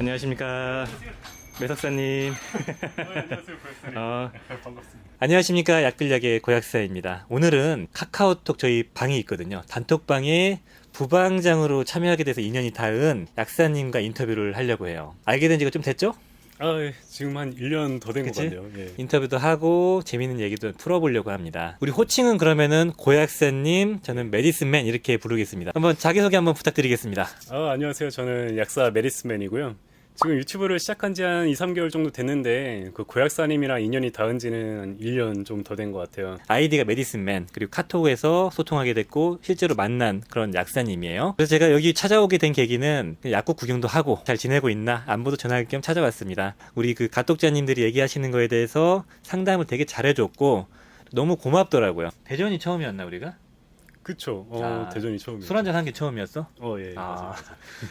안녕하십니까 매석사님 안녕하세요, 프레스님. 어, 반갑습니다. 안녕하십니까 약빌약의 고약사입니다 오늘은 카카오톡 저희 방이 있거든요 단톡방에 부방장으로 참여하게 돼서 인연이 닿은 약사님과 인터뷰를 하려고 해요 알게 된 지가 좀 됐죠? 아, 예. 지금 한 1년 더 된 것 그치? 같네요. 예. 인터뷰도 하고 재밌는 얘기도 풀어보려고 합니다 우리 호칭은 그러면은 고약사님 저는 메디슨맨 이렇게 부르겠습니다 한번 자기소개 한번 부탁드리겠습니다 아, 안녕하세요. 저는 약사 메리스맨이고요. 지금 유튜브를 시작한 지 한 2, 3개월 정도 됐는데 그 고약사님이랑 인연이 닿은 지는 한 1년 좀 더 된 것 같아요. 아이디가 메디슨맨 그리고 카톡에서 소통하게 됐고 실제로 만난 그런 약사님이에요. 그래서 제가 여기 찾아오게 된 계기는 약국 구경도 하고 잘 지내고 있나 안부도 전할 겸 찾아왔습니다. 우리 그 가독자님들이 얘기하시는 거에 대해서 상담을 되게 잘해줬고 너무 고맙더라고요. 대전이 처음이었나 우리가? 그쵸. 어, 아, 대전이 처음이에요. 술 한잔 한 게 처음이었어? 어, 예. 아, 맞아요.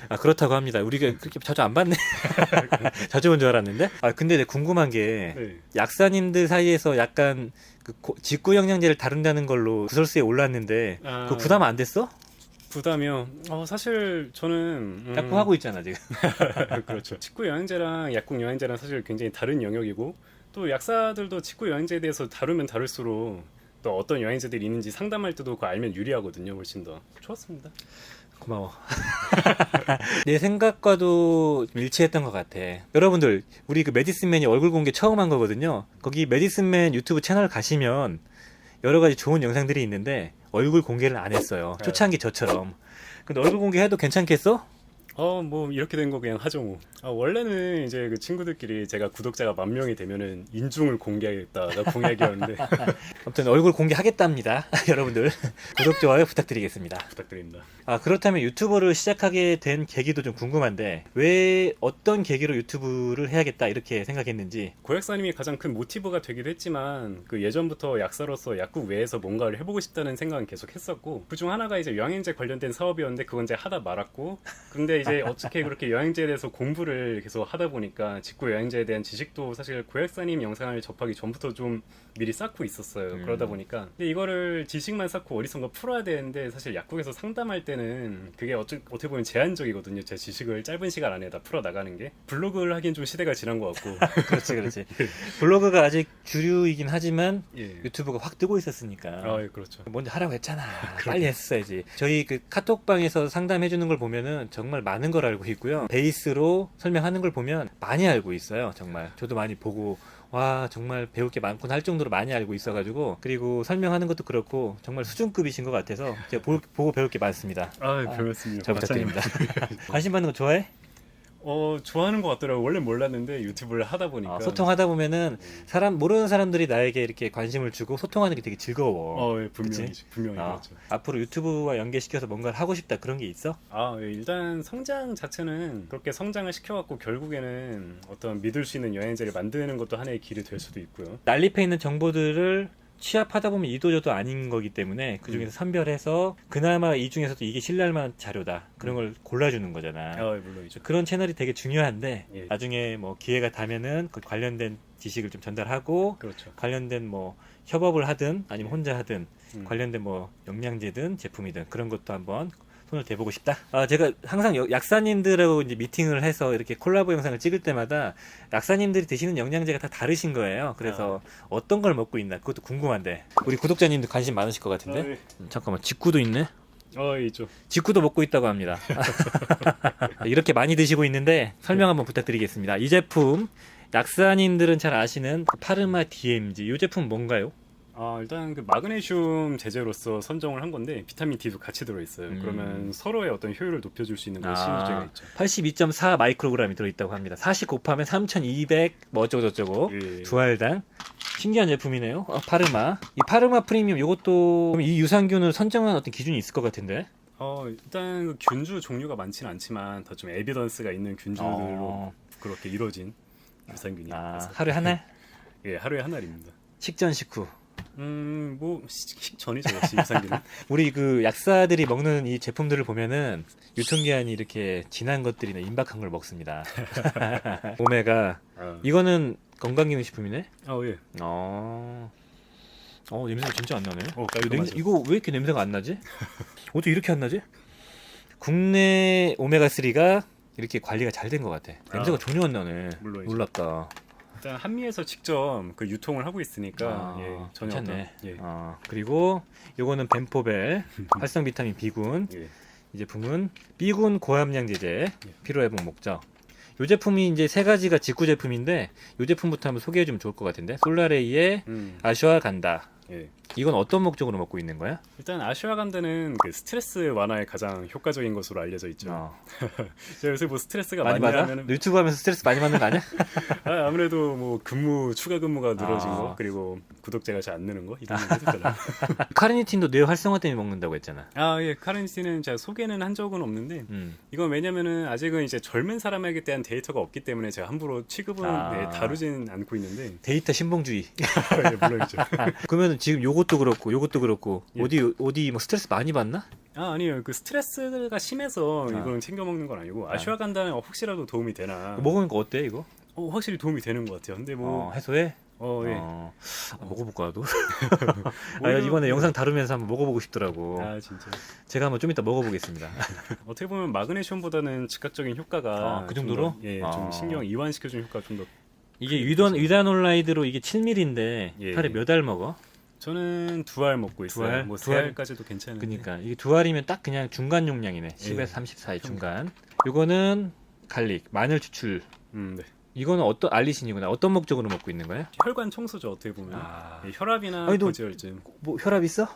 아, 그렇다고 합니다. 우리가 그렇게 자주 안 봤네. 자주 본줄 알았는데. 아 근데 궁금한 게 네. 약사님들 사이에서 약간 그 고- 직구 영양제를 다룬다는 걸로 구설수에 올랐는데 아, 그 부담 안 됐어? 부담이요. 어, 사실 저는 음, 자꾸 하고 있잖아 지금. 그렇죠. 직구 여행제랑 약국 여행제랑 사실 굉장히 다른 영역이고 또 약사들도 직구 여행제에 대해서 다루면 다룰수록 또 어떤 여행제들이 있는지 상담할 때도 그거 알면 유리하거든요. 훨씬 더 좋았습니다. 고마워. 내 생각과도 좀 일치했던 것 같아. 여러분들 우리 그 메디슨맨이 얼굴 공개 처음 한 거거든요. 거기 메디슨맨 유튜브 채널 가시면 여러 가지 좋은 영상들이 있는데 얼굴 공개를 안 했어요. 네. 초창기 저처럼. 근데 얼굴 공개해도 괜찮겠어? 어, 뭐 이렇게 된 거 그냥 하죠 뭐. 아, 원래는 이제 그 친구들끼리 제가 구독자가 만 명이 되면은 인중을 공개하겠다가 공약이었는데 아무튼 얼굴 공개하겠답니다. 여러분들 구독 좋아요 부탁드리겠습니다. 부탁드립니다. 아 그렇다면 유튜버를 시작하게 된 계기도 좀 궁금한데 왜 어떤 계기로 유튜브를 해야겠다 이렇게 생각했는지 고약사님이 가장 큰 모티브가 되기도 했지만 그 예전부터 약사로서 약국 외에서 뭔가를 해보고 싶다는 생각은 계속 했었고 그중 하나가 이제 여행제 관련된 사업이었는데 그건 이제 하다 말았고 근데 이제 어떻게 그렇게 여행제에 대해서 공부를 계속 하다 보니까 직구 여행제에 대한 지식도 사실 고약사님 영상을 접하기 전부터 좀 미리 쌓고 있었어요. 음. 그러다 보니까. 근데 이거를 지식만 쌓고 어디선가 풀어야 되는데 사실 약국에서 상담할 때는 그게 어쩌, 어떻게 보면 제한적이거든요. 제 지식을 짧은 시간 안에 다 풀어 나가는 게. 블로그를 하기엔 좀 시대가 지난 것 같고. 그렇지 그렇지. 블로그가 아직 주류이긴 하지만 예. 유튜브가 확 뜨고 있었으니까. 아, 예, 그렇죠. 먼저 하라고 했잖아. 빨리 했어야지 저희 그 카톡방에서 상담해 주는 걸 보면은 정말 많은 걸 알고 있고요. 베이스로 설명하는 걸 보면 많이 알고 있어요 정말. 저도 많이 보고 와 정말 배울 게 많구나 할 정도로 많이 알고 있어가지고 그리고 설명하는 것도 그렇고 정말 수준급이신 것 같아서 제가 보, 보고 배울 게 많습니다. 아, 별 말씀이요. 잘 부탁드립니다. 관심 받는 거 좋아해? 어, 좋아하는 것 같더라고요. 원래 몰랐는데 유튜브를 하다 보니까. 아, 소통하다 보면은 사람 모르는 사람들이 나에게 이렇게 관심을 주고 소통하는 게 되게 즐거워. 어, 예, 분명히, 그치? 분명히 아, 그렇죠. 앞으로 유튜브와 연계시켜서 뭔가를 하고 싶다 그런 게 있어? 아, 예, 일단 성장 자체는 그렇게 성장을 시켜갖고 결국에는 어떤 믿을 수 있는 여행제를 만드는 것도 하나의 길이 될 수도 있고요. 난립해 있는 정보들을 취합하다 보면 이도저도 아닌 거기 때문에 그 중에서 선별해서 그나마 이 중에서도 이게 신뢰할 만한 자료다 그런 걸 골라주는 거잖아. 아, 예, 물론이죠. 그런 채널이 되게 중요한데 예. 나중에 뭐 기회가 닿으면은 그 관련된 지식을 좀 전달하고 그렇죠. 관련된 뭐 협업을 하든 아니면 혼자 하든 음. 관련된 뭐 영양제든 제품이든 그런 것도 한번 손을 대보고 싶다. 아, 제가 항상 여- 약사님들하고 이제 미팅을 해서 이렇게 콜라보 영상을 찍을 때마다 약사님들이 드시는 영양제가 다 다르신 거예요. 그래서 어떤 걸 먹고 있나 그것도 궁금한데 우리 구독자님도 관심 많으실 것 같은데. 아, 예. 음, 잠깐만 직구도 있네. 어, 있죠. 직구도 먹고 있다고 합니다. 이렇게 많이 드시고 있는데 설명 한번 부탁드리겠습니다. 이 제품 약사님들은 잘 아시는 그 파르마 DMG 이 제품 뭔가요? 아, 일단 그 마그네슘 제제로서 선정을 한 건데 비타민 D도 같이 들어있어요. 음. 그러면 서로의 어떤 효율을 높여줄 수 있는 그런 아. 신유제가 있죠. 82.4 마이크로그램이 들어있다고 합니다. 40 곱하면 3,200 뭐 어쩌고 저쩌고 예. 두 알당 신기한 제품이네요. 어, 파르마 이 파르마 프리미엄 이것도 이 유산균을 선정한 어떤 기준이 있을 것 같은데. 어, 일단 그 균주 종류가 많지는 않지만 더 좀 에비던스가 있는 균주들로 어, 그렇게 이루어진 유산균이 아, 하루에 한 알? 예, 하루에 한 알입니다. 식전 식후. 음, 뭐 식- 식전이죠, 역시 유산균은. 우리 그 약사들이 먹는 이 제품들을 보면은 유통기한이 이렇게 지난 것들이나 임박한 걸 먹습니다. 오메가 아, 이거는 건강기능식품이네. 어, 예. 어. 어 냄새가 진짜 안 나네. 어, 이거, 냄새. 이거 왜 이렇게 냄새가 안 나지? 어떻게 이렇게 안 나지? 국내 오메가 3가 이렇게 관리가 잘 된 것 같아. 냄새가 아, 전혀 안 나네. 물론이죠. 놀랍다. 일단 한미에서 직접 그 유통을 하고 있으니까 아, 예, 전혀 괜찮네. 어떤 예, 어, 그리고 요거는 벤포벨 활성 비타민 B군. 예. 이 제품은 B군 고함량 제제 예. 피로 회복 목적. 이 제품이 이제 세 가지가 직구 제품인데 이 제품부터 한번 소개해 주면 좋을 것 같은데. 솔라레이의 음, 아슈아 간다. 예. 이건 어떤 목적으로 먹고 있는 거야? 일단 아슈아간다는 그 스트레스 완화에 가장 효과적인 것으로 알려져 있죠. 어, 제가 요새 뭐 스트레스가 많이 많이, 받아? 하면 유튜브 하면서 스트레스 많이 받는 거 아니야? 아, 아무래도 뭐 근무 추가 근무가 늘어진 아. 거 그리고 구독자가 잘 안 느는 거 이런 거 해줬잖아. 카르니틴도 뇌 활성화 때문에 먹는다고 했잖아. 아 예, 카렌시는 제가 소개는 한 적은 없는데 음. 이건 왜냐면은 아직은 이제 젊은 사람에게 대한 데이터가 없기 때문에 제가 함부로 취급은 아. 네, 다루진 않고 있는데 데이터 신봉주의. 예, 물론이죠. 그러면 지금 요것도 그렇고 요것도 그렇고 예. 어디 어디 뭐 스트레스 많이 받나? 아 아니요 그 스트레스가 심해서 아. 이건 챙겨 먹는 건 아니고 아슈아간다는 혹시라도 도움이 되나 먹으니까 어때 이거? 어, 확실히 도움이 되는 것 같아요. 근데 뭐 어, 해소해? 어, 예. 어, 아, 먹어볼까 나도. 아, 이번에 영상 다루면서 한번 먹어보고 싶더라고. 아 진짜 제가 한번 좀 이따 먹어보겠습니다. 어떻게 보면 마그네슘보다는 즉각적인 효과가 아, 그좀 정도로? 더, 예, 아. 좀 신경 이완시켜주는 효과가 좀 더 이게 위단 위다놀라이드로 이게 7mm인데 예. 하루에 몇 알 먹어? 저는 두 알 먹고 있어요. 알? 뭐두세 알? 알까지도 괜찮은데. 그러니까 이게 두 알이면 딱 그냥 중간 용량이네. 10에서 예. 34의 중간. 요거는 갈릭, 마늘 추출. 음, 네. 이거는 어떤 알리신이구나. 어떤 목적으로 먹고 있는 거야? 혈관 청소죠 어떻게 보면. 아, 예, 혈압이나 아니, 너- 고지혈증. 뭐 혈압 있어?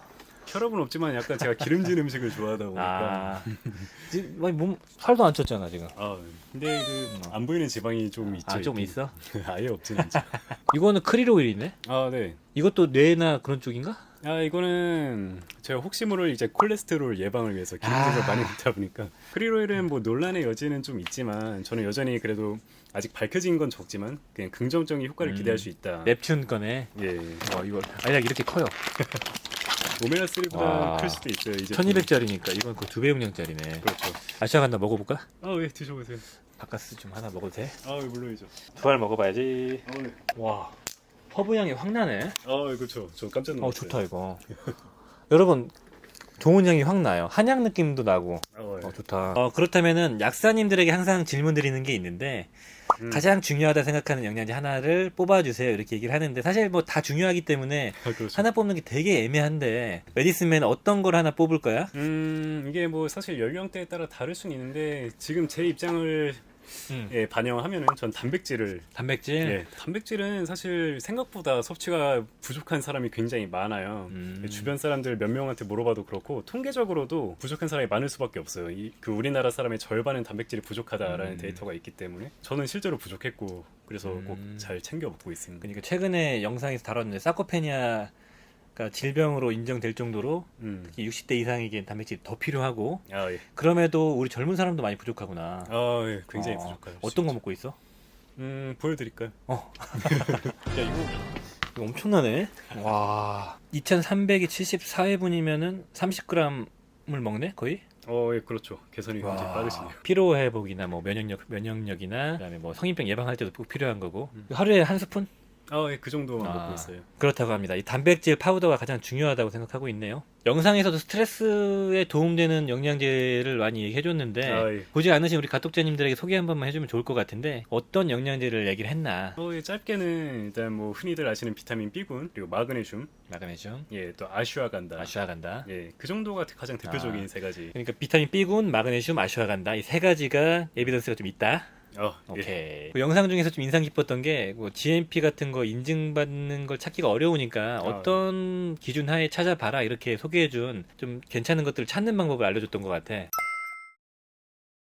혈압은 없지만 약간 제가 기름진 음식을 좋아하다 보니까. 아, 지금 아니, 몸 살도 안 쪘잖아 지금. 아, 근데 그 안 보이는 지방이 좀 있죠. 아 좀 있긴. 있어? 아예 없진 않죠. 이거는 크릴 오일이네. 아, 네. 이것도 뇌나 그런 쪽인가? 아 이거는 제가 혹시 모를 이제 콜레스테롤 예방을 위해서 기름질을 아. 많이 먹다 보니까 크릴오일은 뭐 논란의 여지는 좀 있지만 저는 여전히 그래도 아직 밝혀진 건 적지만 그냥 긍정적인 효과를 음. 기대할 수 있다. 넵튠 거네. 예. 와 이거 아니 이렇게 커요. 오메가 3보다 와. 클 수도 있어요. 이제 1200짜리니까 이건 그 두 배 용량짜리네. 그렇죠. 아시아 간다 먹어볼까? 아, 예, 드셔보세요. 바카스 좀 하나 먹어도 돼? 아, 예, 물론이죠. 두 알 먹어봐야지. 아, 네. 와 허브 향이 확 나네. 아, 예, 그렇죠. 저 깜짝 놀랐어요. 어 좋다 이거. 여러분 좋은 향이 확 나요. 한약 느낌도 나고. 아, 예. 어 좋다. 어 그렇다면은 약사님들에게 항상 질문 드리는 게 있는데 음. 가장 중요하다 생각하는 영양제 하나를 뽑아주세요 이렇게 얘기를 하는데 사실 뭐 다 중요하기 때문에 아, 그렇죠. 하나 뽑는 게 되게 애매한데 메디슨맨 어떤 걸 하나 뽑을 거야? 음, 이게 뭐 사실 연령대에 따라 다를 수는 있는데 지금 제 입장을 음. 예, 반영하면은 전 단백질을 단백질. 예, 단백질은 사실 생각보다 섭취가 부족한 사람이 굉장히 많아요. 음. 주변 사람들 몇 명한테 물어봐도 그렇고 통계적으로도 부족한 사람이 많을 수밖에 없어요. 이, 그 우리나라 사람의 절반은 단백질이 부족하다라는 음. 데이터가 있기 때문에 저는 실제로 부족했고 그래서 음. 꼭잘 챙겨 먹고 있습니다. 그러니까 최근에 영상에서 다뤘는데 사코페니아 가 질병으로 인정될 정도로 음. 특히 60대 이상에겐 단백질이 더 필요하고 아 예. 그럼에도 우리 젊은 사람도 많이 부족하구나. 아 예. 굉장히 어, 부족해요. 어떤 거 먹고 있어? 음 보여드릴까요? 어. 야 이거 이거 엄청나네. 와. 2,300이 74회분이면은 30g을 먹네 거의. 어 예, 그렇죠. 개선이 굉장히 와. 빠르시네요. 피로 회복이나 뭐 면역력 면역력이나 그다음에 뭐 성인병 예방할 때도 꼭 필요한 거고. 음. 하루에 한 스푼? 아 예, 그 정도만 아. 먹고 있어요. 그렇다고 합니다. 이 단백질 파우더가 가장 중요하다고 생각하고 있네요. 영상에서도 스트레스에 도움되는 영양제를 많이 얘기해줬는데 아, 예. 보지 않으신 우리 가독자님들에게 소개 한 번만 해주면 좋을 것 같은데 어떤 영양제를 얘기를 했나? 어, 예, 짧게는 일단 뭐 흔히들 아시는 비타민 B군 그리고 마그네슘, 마그네슘, 예, 또 아슈아간다. 아슈아간다. 예, 그 정도가 가장 대표적인 아. 세 가지. 그러니까 비타민 B군, 마그네슘, 아슈아간다 이 세 가지가 에비던스가 좀 있다. 어, 예. 오케이. 그 영상 중에서 좀 인상 깊었던 게뭐 GMP 같은 거 인증받는 걸 찾기가 어려우니까 아. 어떤 기준 하에 찾아봐라 이렇게 소개해준 좀 괜찮은 것들을 찾는 방법을 알려줬던 것 같아.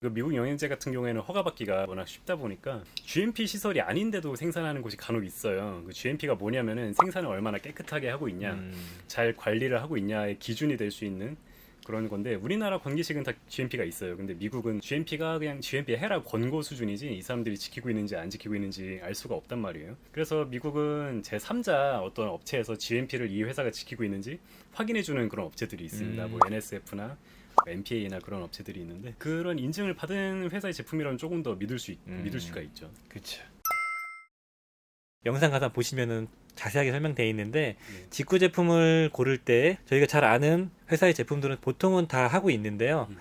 그 미국 영양제 같은 경우에는 허가받기가 워낙 쉽다 보니까 GMP 시설이 아닌데도 생산하는 곳이 간혹 있어요. 그 GMP가 뭐냐면은 생산을 얼마나 깨끗하게 하고 있냐, 음, 잘 관리를 하고 있냐의 기준이 될 수 있는 그런 건데 우리나라 권기식은 다 GMP가 있어요. 근데 미국은 GMP가 그냥 GMP 해라 권고 수준이지 이 사람들이 지키고 있는지 안 지키고 있는지 알 수가 없단 말이에요. 그래서 미국은 제 3자 어떤 업체에서 GMP를 이 회사가 지키고 있는지 확인해 주는 그런 업체들이 있습니다. 음. 뭐 NSF나 MPA나 그런 업체들이 있는데 그런 인증을 받은 회사의 제품이라면 조금 더 믿을 수 있- 음. 믿을 수가 있죠. 그쵸. 영상 가서 보시면은 자세하게 설명되어 있는데 네. 직구 제품을 고를 때 저희가 잘 아는 회사의 제품들은 보통은 다 하고 있는데요. 음.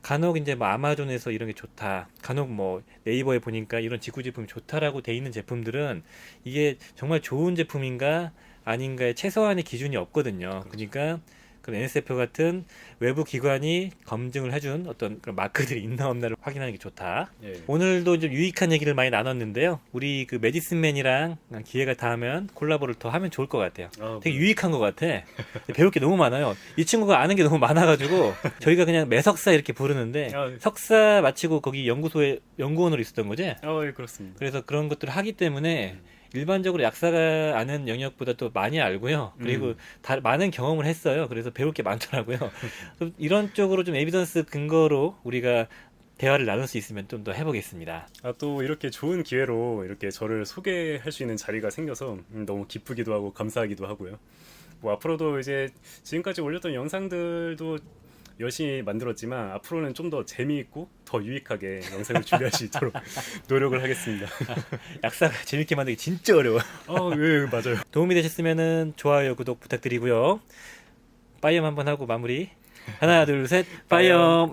간혹 이제 뭐 아마존에서 이런 게 좋다. 간혹 뭐 네이버에 보니까 이런 직구 제품이 좋다라고 돼 있는 제품들은 이게 정말 좋은 제품인가 아닌가의 최소한의 기준이 없거든요. 그러니까 그 NSF 같은 외부 기관이 검증을 해준 어떤 그런 마크들이 있나 없나를 확인하는 게 좋다. 예. 오늘도 좀 유익한 얘기를 많이 나눴는데요. 우리 그 메디슨맨이랑 기회가 닿으면 콜라보를 더 하면 좋을 것 같아요. 아, 되게 유익한 것 같아. 배울 게 너무 많아요. 이 친구가 아는 게 너무 많아가지고 저희가 그냥 매석사 이렇게 부르는데 아, 석사 마치고 거기 연구소에 연구원으로 있었던 거지. 어, 예, 그렇습니다. 그래서 그런 것들을 하기 때문에 일반적으로 약사가 아는 영역보다 또 많이 알고요. 그리고 음. 다 많은 경험을 했어요. 그래서 배울 게 많더라고요. 좀 이런 쪽으로 좀 에비던스 근거로 우리가 대화를 나눌 수 있으면 좀 더 해보겠습니다. 아, 또 이렇게 좋은 기회로 이렇게 저를 소개할 수 있는 자리가 생겨서 음, 너무 기쁘기도 하고 감사하기도 하고요. 뭐 앞으로도 이제 지금까지 올렸던 영상들도 열심히 만들었지만 앞으로는 좀 더 재미있고 더 유익하게 영상을 준비할 수 있도록 노력을 하겠습니다. 약사가 재밌게 만들기 진짜 어려워. 어, 예, 맞아요. 도움이 되셨으면 좋아요, 구독 부탁드리고요. 빠이엄 한번 하고 마무리. 하나, 둘, 셋, 빠이엄.